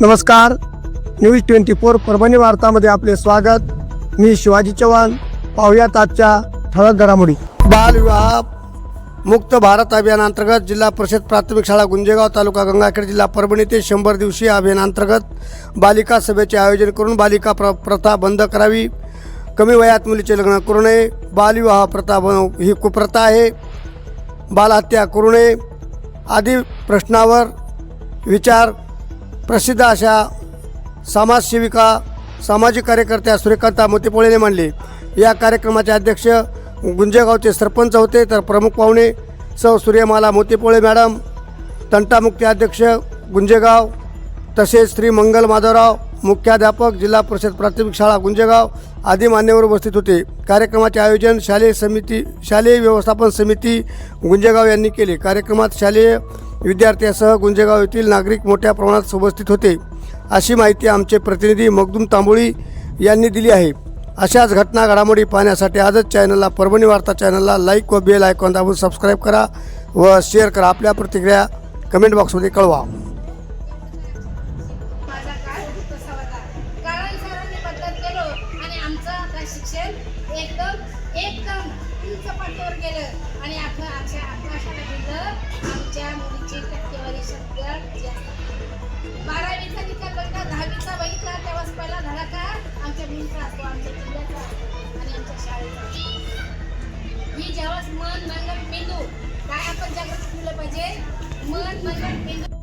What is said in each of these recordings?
नमस्कार. News twenty four Parbhani वार्तामध्ये आपले स्वागत. मी शिवाजी चव्हाण. पाहुयात आजच्या ठळक घडामोडी. बालविवाह मुक्त भारत अभियानांतर्गत जिल्हा परिषद प्राथमिक शाळा गुंजेगाव तालुका गंगाखेड जिल्हा परभणी ते शंभर दिवसीय अभियानांतर्गत बालिका सभेचे आयोजन करून बालिका प्र प्रथा बंद करावी. कमी वयात मुलीचे लग्न करू नये. बालविवाह प्रथा ही कुप्रथा आहे. बालहत्या करू नये. आदी प्रश्नावर विचार प्रसिद्ध अशा समाजसेविका सामाजिक कार्यकर्त्या सूर्यकांता मोतीपोळेने मांडले. या कार्यक्रमाचे अध्यक्ष गुंजेगावचे सरपंच होते तर प्रमुख पाहुणे सौ सूर्यमाला मोतीपोळे मॅडम तंटामुक्ती अध्यक्ष गुंजेगाव तसेच श्री मंगल माधवराव मुख्याध्यापक जिल्हा परिषद प्राथमिक शाळा गुंजेगाव आदी मान्यवर उपस्थित होते. कार्यक्रमाचे आयोजन शालेय समिती शालेय व्यवस्थापन समिती गुंजेगाव यांनी केले. कार्यक्रमात शालेय विद्यार्थ्यासह गुंजेगाव येथील नागरिक मोठ्या प्रमाणात उपस्थित होते. अशी माहिती आमचे प्रतिनिधी मगदूम तांबोळी यांनी दिली आहे. अशाच घटना घडामोडी पाहण्यासाठी आजच चॅनलला परभणी वार्ता चॅनलला लाईक व बेल आयकॉन दाबून सबस्क्राईब करा व शेअर करा. आपल्या प्रतिक्रिया कमेंट बॉक्समध्ये कळवा. आमचं आता शिक्षण एकदम एकदम उंच पातळीवर गेलं. आणि आपलं आमच्या आकाशाला दिलं आमच्या मुलीची टक्केवारी सगळ्यात जास्त बारावीचा निकाल बघितला दहावीचा बघितला तेव्हाच पहिला धडाका आमच्या मुलीचा असतो आमच्या जिल्ह्याचा आणि आमच्या शाळेचा. ही जेव्हा मन मंगल मेंदू काय आपण जागृत केलं पाहिजे? मन मंगल मेंदू.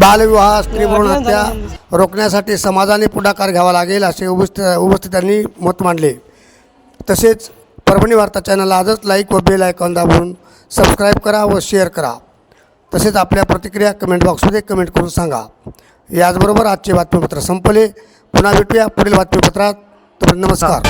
बालविवाह स्त्रीभ्रूण हत्या रोखण्यासाठी समाजाने पुढाकार घ्यावा लागेल असे उपस्थित उपस्थितांनी मत मांडले. तसेच परभणी वार्ता चॅनलला आजच लाईक व बेल आयकॉन दाबून सबस्क्राईब करा व शेअर करा. तसेच आपल्या प्रतिक्रिया कमेंट बॉक्समध्ये कमेंट करून सांगा. याचबरोबर आजचे बातमीपत्र संपले. पुन्हा भेटूया पुढील बातमीपत्रात. तर नमस्कार.